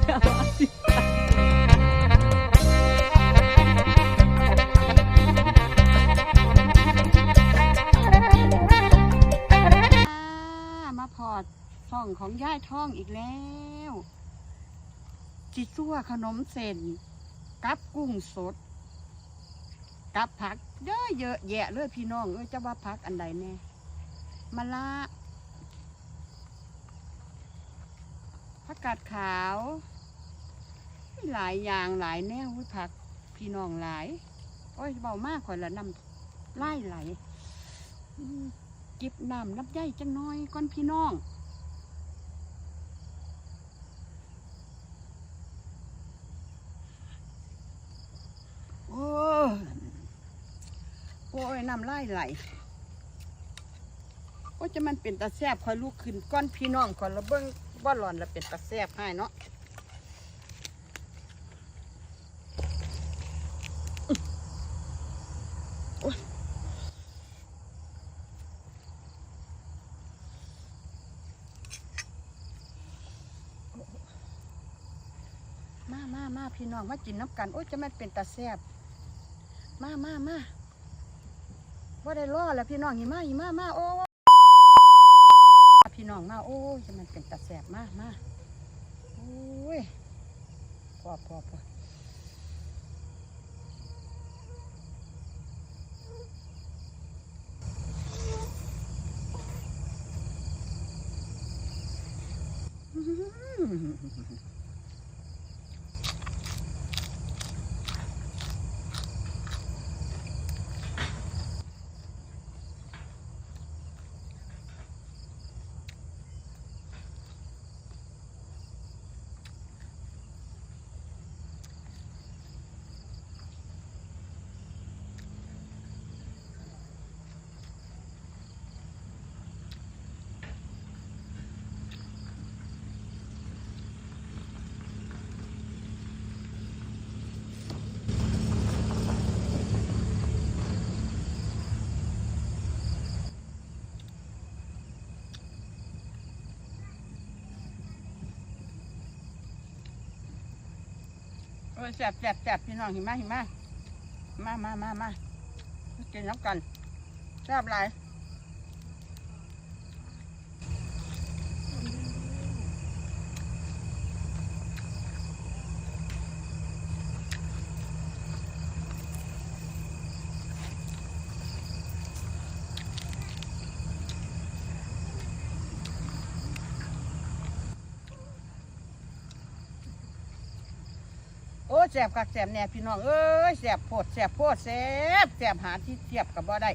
มาพอดช่องของย่ายท่องอีกแล้วจิซั่วขนมเส้นกับกุ้งสด กับผักเยอะเยอะแยะเลยพี่น้องเอ้ยจะว่าผักอันใดแน่มะละผักกาดขาว หลายอย่างหลายแนวผักพี่น้องหลาย โอ้ยเบามากข่อยละน้ำไล่ไหลอืมจิบน้ำน้ำใยจังน้อยก่อนพี่น้องโอ้ยโอ้ยน้ำไล่ไหลโอ้จะมันเป็นตาแซบคอยลูกขึ้นก้อนพี่น้องก่อนแล้วเบิ้งว่าหลอนแล้วเป็นตาแซบให้เนาะโอ้ย มามามาพี่น้องมากินน้ำกัน โอ้ยจะมันเป็นตาแซบมามามาว่าได้ล่อแล้วพี่น้องหิมาหิมามาโอ้พี่น้องมาโอ้ยจะมันเป็นตาแซบมามาโอ้ยพอพอพออื้อ Muy bien. อ้ยแสบแสบแสบพี่น้องหิมะหิมะมามามามามากินน้ำกันแสบหลาย แสบกักแสบแน่พี่น้องเอ้ยแสบโพดแสบโพดแสบแสบหาที่เทียบกับบ่ได้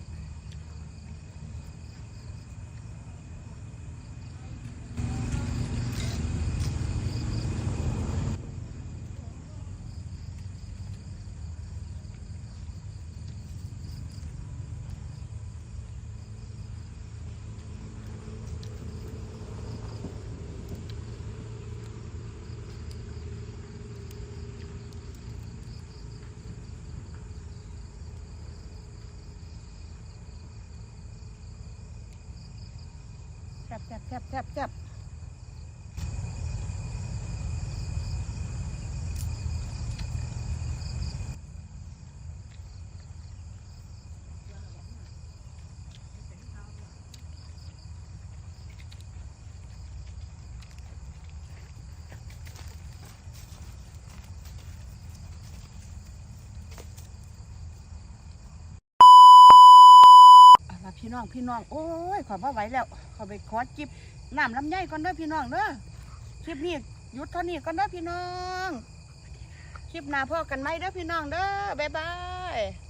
บแสบแสบแสบแสบเอาล่ะ พี่น้องพี่น้องโอ้ยขอบ่ไหวแล้วขอไปขอจิบน้ำลำไยก่อนเด้อพี่น้องเด้อคลิปนี้หยุดเท่านี้ก่อนเด้อพี่น้อง คลิปหน้าพ่อกันไหมเด้อพี่น้องเด้อบ๊ายบาย